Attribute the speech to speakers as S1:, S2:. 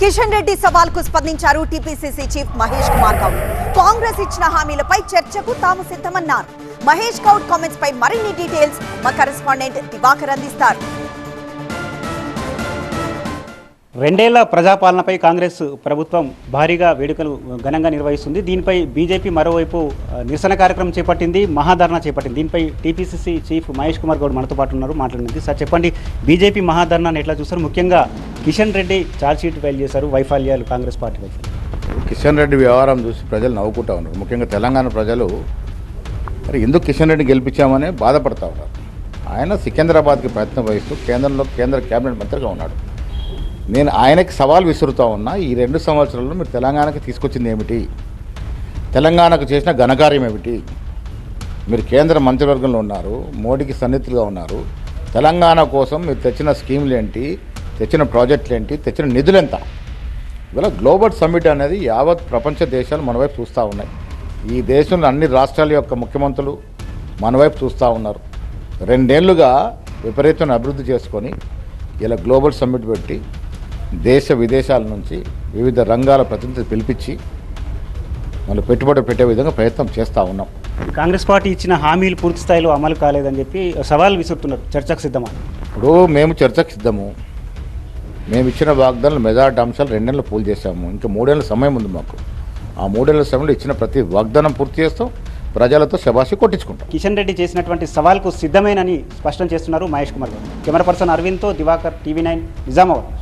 S1: కిషన్ రెడ్డి సవాల్కు స్పందించారు TPCC chief Mahesh Kumar Goud. Congress ఇచ్చిన హామీలపై చర్చకు తాము సిద్ధమన్నారు. మహేష్ గౌడ్ కామెంట్స్ పై మరిన్ని డీటెయిల్స్ మా కరెస్పాండెంట్ దివాకర్ అందిస్తారు.
S2: రెండేళ్ళ ప్రజాపాలనపై కాంగ్రెస్ ప్రభుత్వం భారీగా వేడుకలు ఘనంగా నిర్వహిస్తుంది. దీనిపై బీజేపీ మరోవైపు నిరసన కార్యక్రమం చేపట్టింది మహాధర్నా చేపట్టింది. దీనిపై టీపీసీసీ చీఫ్ మహేష్ కుమార్ గౌడ్ మనతో పాటు ఉన్నారు మాట్లాడింది సార్ చెప్పండి బీజేపీ మహాధర్నాన్ని ఎట్లా చూస్తారు? ముఖ్యంగా కిషన్ రెడ్డి ఛార్జ్షీట్ ఫైల్ చేశారు వైఫల్యాలు కాంగ్రెస్ పార్టీ వైఫల్యాలు.
S3: కిషన్ రెడ్డి వ్యవహారం చూసి ప్రజలు నవ్వుకుంటా ఉన్నారు. ముఖ్యంగా తెలంగాణ ప్రజలు మరి ఎందుకు కిషన్ రెడ్డి గెలిపించామని బాధపడతా ఉన్నారు. ఆయన సికింద్రాబాద్కి ప్రయత్నం వహిస్తూ కేంద్రంలో కేంద్ర కేబినెట్ మంత్రిగా ఉన్నాడు. నేను ఆయనకి సవాల్ విసురుతా ఉన్నా ఈ రెండు సంవత్సరాల్లో మీరు తెలంగాణకి తీసుకొచ్చింది ఏమిటి? తెలంగాణకు చేసిన ఘనకార్యం ఏమిటి? మీరు కేంద్ర మంత్రివర్గంలో ఉన్నారు మోడీకి సన్నిహితులుగా ఉన్నారు. తెలంగాణ కోసం మీరు తెచ్చిన స్కీములు ఏంటి? తెచ్చిన ప్రాజెక్టులు ఏంటి? తెచ్చిన నిధులు ఎంత? ఇవాళ గ్లోబల్ సమ్మిట్ అనేది యావత్ ప్రపంచ దేశాలు మన వైపు చూస్తూ ఉన్నాయి. ఈ దేశంలో అన్ని రాష్ట్రాల యొక్క ముఖ్యమంత్రులు మన వైపు చూస్తూ ఉన్నారు. రెండేళ్ళుగా విపరీతమైన అభివృద్ధి చేసుకొని ఇలా గ్లోబల్ సమ్మిట్ పెట్టి దేశ విదేశాల నుంచి వివిధ రంగాల ప్రతినిధులు పిలిపించి మనం పెట్టుబడి పెట్టే విధంగా ప్రయత్నం చేస్తూ ఉన్నాం.
S2: కాంగ్రెస్ పార్టీ ఇచ్చిన హామీలు పూర్తి స్థాయిలో అమలు కాలేదని చెప్పి సవాల్ విసురుతున్నారు. చర్చకు సిద్ధమా?
S3: ఇప్పుడు మేము చర్చకు సిద్ధము. మేము ఇచ్చిన వాగ్దానాలు మెజార్టీ అంశాలు రెండేళ్ళు పూలు చేశాము. ఇంకా మూడేళ్ళ సమయం ఉంది మాకు. ఆ మూడేళ్ళ సమయంలో ఇచ్చిన ప్రతి వాగ్దానం పూర్తి చేస్తాం. ప్రజలతో శబాషి కొట్టించుకుంటాం.
S2: కిషన్ రెడ్డి చేసినటువంటి సవాల్కు సిద్ధమేనని స్పష్టం చేస్తున్నారు మహేష్ కుమార్ గౌడ్ కెమెరా పర్సన్ అరవింద్తో దివాకర్ టీవీ నైన్ నిజామాబాద్.